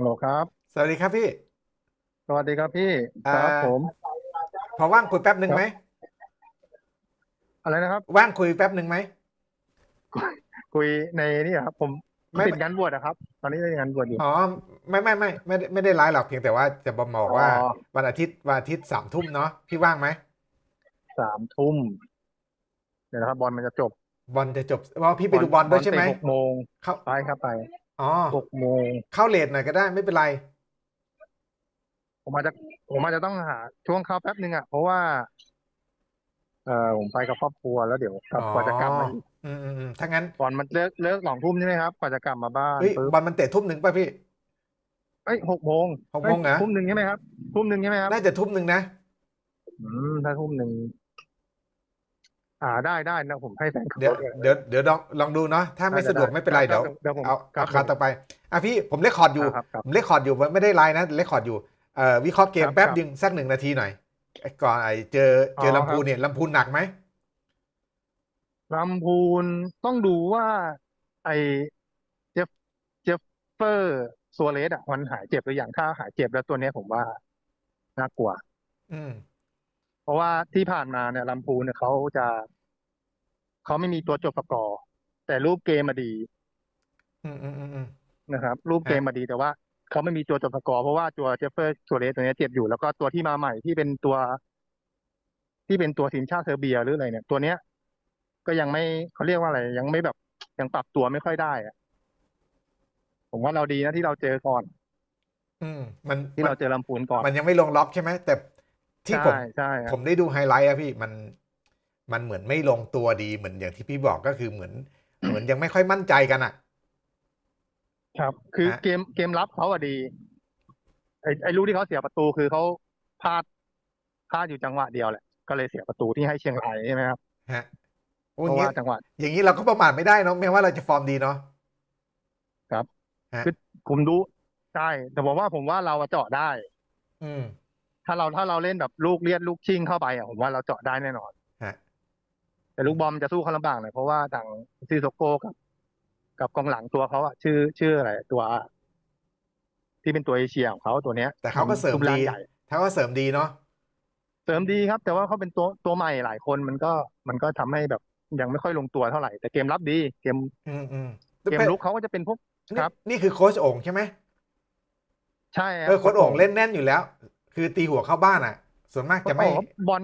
ฮัลโหลครับ สวัสดีครับพี่ สวัสดีครับพี่ อ่า ครับผม พอว่างคุยแป๊บหนึ่งไหม อะไรนะครับ ว่างคุยแป๊บหนึ่งไหม คุยในนี่ครับ ผมไม่ ติดงานบวชนะครับ ตอนนี้ได้งานบวชอยู่ อ๋อ ไม่ไม่ไม่ไม่ได้ไม่ได้ไลฟ์หรอกเพียงแต่ว่าจะบอกว่าอ๋อวันอาทิตย์วันอาทิตย์สามทุ่มเนาะพี่ว่างไหมสามทุ่มเดี๋ยวนะครับ บอลมันจะจบ บอลจะจบเพราะพี่ไปดูบอลด้วยใช่ไหมเตะหกโมงเข้าไปครับไป อ๋อหกโมงเข้าเลทหน่อยก็ได้ไม่เป็นไร ผมอาจจะผมอาจจะต้องหาช่วงเข้าแป๊บนึงอะ เพราะว่า เออผมไปกับครอบครัวแล้วเดี๋ยวกลับอ๋อ กว่าจะกลับมาอีกอืมอืมอืมถ้างั้นบอลมันเลิกเลิกสองทุ่มใช่ไหมครับกว่าจะกลับมาบ้านเฮ้ยปึ๊บบอลมันเตะทุ่มหนึ่งป่ะพี่ เอ้ยหกโมงหกโมงเหรออ้ยทุ่มหนึ่งใช่ไหมครับทุ่มหนึ่งใช่ไหมครับน่าจะทุ่มหนึ่งนะ อืมถ้าทุ่มหนึ่ง อ่าได้ได้นะผมให้แฟนขับเดี๋ยวรถด้วยเดี๋ยวเดี๋ยวลองลองดูเนาะถ้าไม่ได้สะดวกได้ไม่เป็นไรครัเดี๋บยวเดี๋ยวผมเอาครัเอาบคราวต่อไปอะพี่ผมเลคคอร์ดอยู่ครับครับผมเลคคอร์ดอยู่ไม่ได้ไลน์นะเลคคอร์ดอยู่เอ่อวิเคราะห์เกมครับแป๊บครับดึงสักหนึ่งนาทีหน่อยไอ้ก่อนไอ้เจอเจออลำพูนเนี่ยลำพูนหนักไหมลำพูนต้องดูว่า ไอเจฟเจฟเฟอร์ซัวเรสอะมันหายเจ็บหรือยังถ้าหายเจ็บแล้วตัวเนี้ยผมว่าน่ากลัว อืมเพ ราะว่าที่ผ่านมาเนี่ยลำพูนเนี่ยเขาจะเขาไม่มีตัวจบสกอร์แต่รูปเกมมาดี อืมอืมอืมอืมนะครับ รูปเกมมาดีแต่ว่าเขาไม่มีตัวจบสกอร์เพราะว่าตัวเจฟเฟอร์ซัวเรสตัวเนี้ยเจ็บอยู่แล้วก็ตัวที่มาใหม่ที่เป็นตัว ที่เป็นตัวทีมชาติเซอร์เบียหรืออะไรเนี่ย ตัวเนี้ย ก็ยังไม่เขาเรียกว่าอะไร ยังไม่แบบยังปรับตัวไม่ค่อยได้อะผมว่าเราดีนะที่เราเจอก่อน อืม มันที่มันเราเจอลำพูนก่อน มันยังไม่ลงล็อกใช่ไหมแต่ ที่ผมใช่ใช่ครับผมได้ดูไฮไลท์อะพี่มันมันเหมือนไม่ลงตัวดีเหมือนอย่างที่พี่บอกก็คือเหมือน เหมือนยังไม่ค่อยมั่นใจกันอะครับ คือฮะเกมเกมรับเขาอะดี ไอ้ไอ้ลูกที่เขาเสียประตูคือเขาพลาดพลาดอยู่จังหวะเดียวแหละก็เลยเสียประตูที่ให้เชียงรายใช่ไหมครับฮะโอ้เพยราะอย่างว่างี้จังหวะอย่างนี้เราก็ประมาทไม่ได้เนาะแม้ว่าเราจะฟอร์มดีเนาะครับฮะคือผมดูใช่แต่ผมว่าผมว่าเราอะเจาะได้ อืม ถ้าเราถ้าเราเล่นแบบลูกเลียดลูกชิงเข้าไปอะผมว่าเราเจาะได้แน่นอนฮะแต่ลูกบอลจะสู้เขาลำบากหน่อยเพราะว่าทางซิโซโก้กับ กับกองหลังตัวเขาอะชื่อชื่ออะไรตัว ที่เป็นตัวเอเชียของเขาตัวเนี้ย แต่เขาก็เสริมรูปร่าดีงใหญ่เขาก็เสริมดีเนาะเสริมดีครับ แต่ว่าเขาเป็นตัวตัวใหม่หลายคนมันก็มันก็ทำให้แบบยังไม่ค่อยลงตัวเท่าไหร่ แต่เกมรับดี เกม อืมอืมเกมลุกเขาก็จะเป็นพวกนี่ครับ นี่คือโค้ชโอ่งใช่ไหมใช่รับเออโค้ชโอ่งเล่นแน่นอยู่แล้ว คือตีหัวเข้าบ้านอะ ส่วนมากจะไม่โอ้โหบอล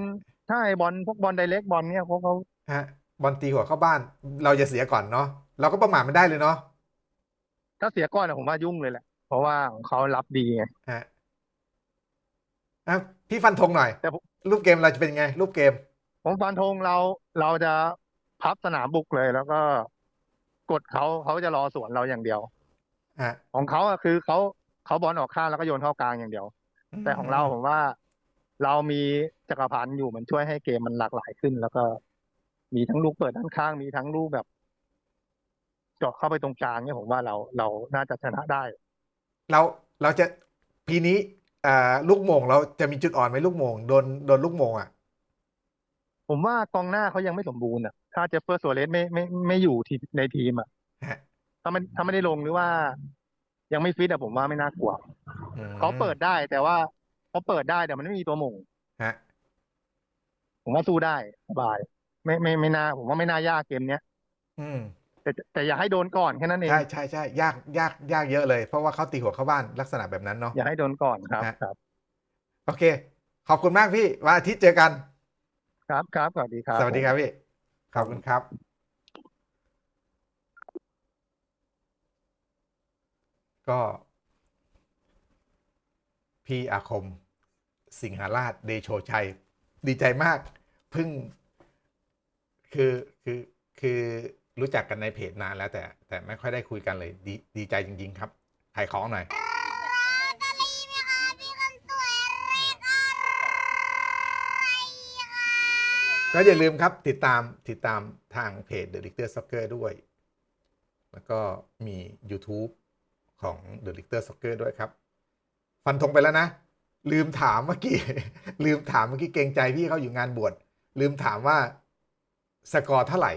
ใช่บอลพวกบอลไดเรกบอลเนี่ยพวกเขาฮะ บอลตีหัวเข้าบ้าน เราจะเสียก่อนเนาะเราก็ประมาทไม่ได้เลยเนาะถ้าเสียก้อนอะผมว่ายุ่งเลยแหละ เพราะว่าของเขารับดีไงฮะอะพี่ฟันธงหน่อยแต่ผมรูปเกมเราจะเป็นไง รูปเกม ผมฟันธงเราเราจะพับสนามบุกเลยแล้วก็กดเขาเขาจะรอสวนเราอย่างเดียวฮะของเขาอะคือเขาเขาบอลออกข้างแล้วก็โยนเข้ากลางอย่างเดียว แต่ของเราผมว่า เรามีจักรพันธ์อยู่มันช่วยให้เกมมันหลากหลายขึ้น แล้วก็ มีทั้งลูกเปิดด้านข้าง มีทั้งลูกแบบเจาะเข้าไปตรงกลางเนี่ยผมว่าเราเราน่าจะชนะได้ เราเราจะพีนี้อ่าลูกโมงเราจะมีจุดอ่อนไหมลูกโมงโดนโดนลูกโมงอะผมว่ากองหน้าเขายังไม่สมบูรณ์อะ ถ้าเจฟเฟอร์ซัวเรสไม่ไม่ไม่อยู่ที่ในทีมอะฮะถ้ามันถ้าไม่ได้ลงหรือว่า ยังไม่ฟิตอะผมว่าไม่น่ากลัวอืมเขาเปิดได้แต่ว่าเขาเปิดได้แต่มันไม่มีตัวหม่งฮะผมว่าสู้ได้สบาย ไม่ไม่ไม่น่าผมว่าไม่น่ายากเกมเนี้ยอืมแต่แต่อย่าให้โดนก่อนแค่นั้นเองใช่ใช่ใช่ยากยากยากเยอะเลย เพราะว่าเขาตีหัวเข้าบ้านลักษณะแบบนั้นเนาะอย่าให้โดนก่อนครับฮะครับ โอเค ขอบคุณมากพี่วันอาทิตย์เจอกัน ครับครับสวัสดีครับ สวัสดีครับพี่ขอบคุณครับ ก็ พี่อาคม สิงหาราชเดโชชัย ดีใจมากเพิ่ง คือคือคือรู้จักกันในเพจนานแล้วแต่ แต่ไม่ค่อยได้คุยกันเลยดีดีใจจริง ๆ ครับขายของหน่อย ก็อย่าลืมครับติดตามติดตามทางเพจ The Richter Soccer ด้วย แล้วก็มี YouTube ของเดอะลิกเตอร์สกเกอร์ด้วยครับ ฟันธงไปแล้วนะ ลืมถามเมื่อกี้ ลืมถามเมื่อกี้เกรงใจพี่เขาอยู่งานบวชลืมถามว่าสกอร์เท่าไหร่